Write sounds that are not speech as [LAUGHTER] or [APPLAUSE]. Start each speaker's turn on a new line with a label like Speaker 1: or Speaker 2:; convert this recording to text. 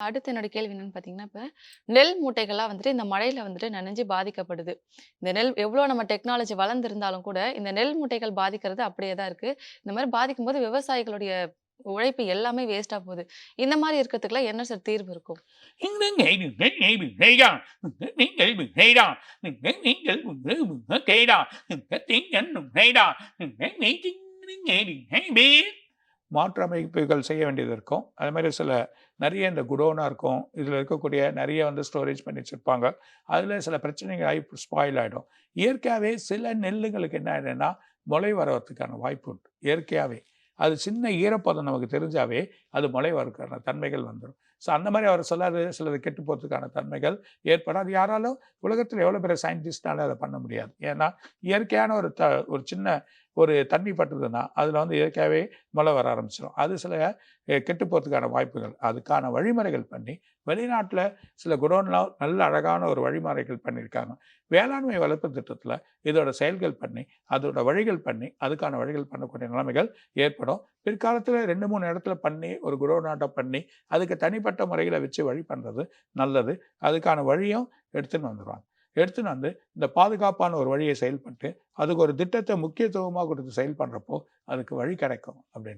Speaker 1: அடுத்து என்னோட கேள்வி என்னன்னு பார்த்தீங்கன்னா, இப்போ நெல் மூட்டைகள்லாம் வந்துட்டு இந்த மழையில வந்துட்டு நனைஞ்சு பாதிக்கப்படுது. இந்த நெல் எவ்வளோ நம்ம டெக்னாலஜி வளர்ந்துருந்தாலும் கூட, இந்த நெல் மூட்டைகள் பாதிக்கிறது அப்படியே தான் இருக்கு. இந்த மாரி பாதிக்கும்போது விவசாயிகளுடைய உழைப்பு எல்லாமே வேஸ்ட்டா போகுது. இந்த மாதிரி இருக்கிறதுக்குலாம் என்ன சார் தீர்வு இருக்கும்?
Speaker 2: நீங்கள் [LAUGHS] அமைப்புகள் செய்ய வேண்டியது இருக்கும். அது மாதிரி சில நிறைய இந்த குடோனாக இருக்கும். இதில் இருக்கக்கூடிய நிறைய வந்து ஸ்டோரேஜ் பண்ணி வச்சுருப்பாங்க அதில் சில பிரச்சனைகள் ஆகி ஸ்பாயில் ஆகிடும் இயற்கையாகவே சில நெல்லுங்களுக்கு என்ன ஆகிடுன்னா முளை வரத்துக்கான வாய்ப்பு உண்டு. இயற்கையாகவே அது சின்ன ஈரப்பதம் நமக்கு தெரிஞ்சாவே, அது முளை வரதுக்கான தன்மைகள் வந்துடும் ஸோ அந்த மாதிரி அவர் சொல்லாது சிலது கெட்டு போகிறதுக்கான தன்மைகள் ஏற்படும். அது யாராலும் உலகத்தில் எவ்வளோ பெரிய சயின்டிஸ்ட்னால அதை பண்ண முடியாது. ஏன்னா, இயற்கையான ஒரு த ஒரு சின்ன ஒரு தண்ணி பட்டுதுன்னா, அதில் வந்து இயற்கையாகவே மழை வர ஆரம்பிச்சிடும் அது சில கெட்டு போகிறதுக்கான வாய்ப்புகள். அதுக்கான வழிமுறைகள் பண்ணி, வெளிநாட்டில் சில குடோன்லாம் நல்ல அழகான ஒரு வழிமுறைகள் பண்ணியிருக்காங்க. வேளாண்மை வளர்ப்பு திட்டத்தில் இதோட செயல்கள் பண்ணி, அதோட வழிகள் பண்ணி, அதுக்கான வழிகள் பண்ணக்கூடிய நிலைமைகள் ஏற்படும். பிற்காலத்தில் ரெண்டு மூணு இடத்துல பண்ணி, ஒரு குடோனாட்டம் பண்ணி, அதுக்கு தனிப்பட்ட முறைகளை வச்சு வழி பண்ணுறது நல்லது. அதுக்கான வழியும் எடுத்துன்னு வந்துடுவாங்க எடுத்துன்னு வந்து, இந்த பாதுகாப்பான ஒரு வழியை செயல்பட்டு, அதுக்கு ஒரு திட்டத்தை முக்கியத்துவமாக கொடுத்து செயல்படுறப்போ அதுக்கு வழி கிடைக்கும் அப்படின்னு.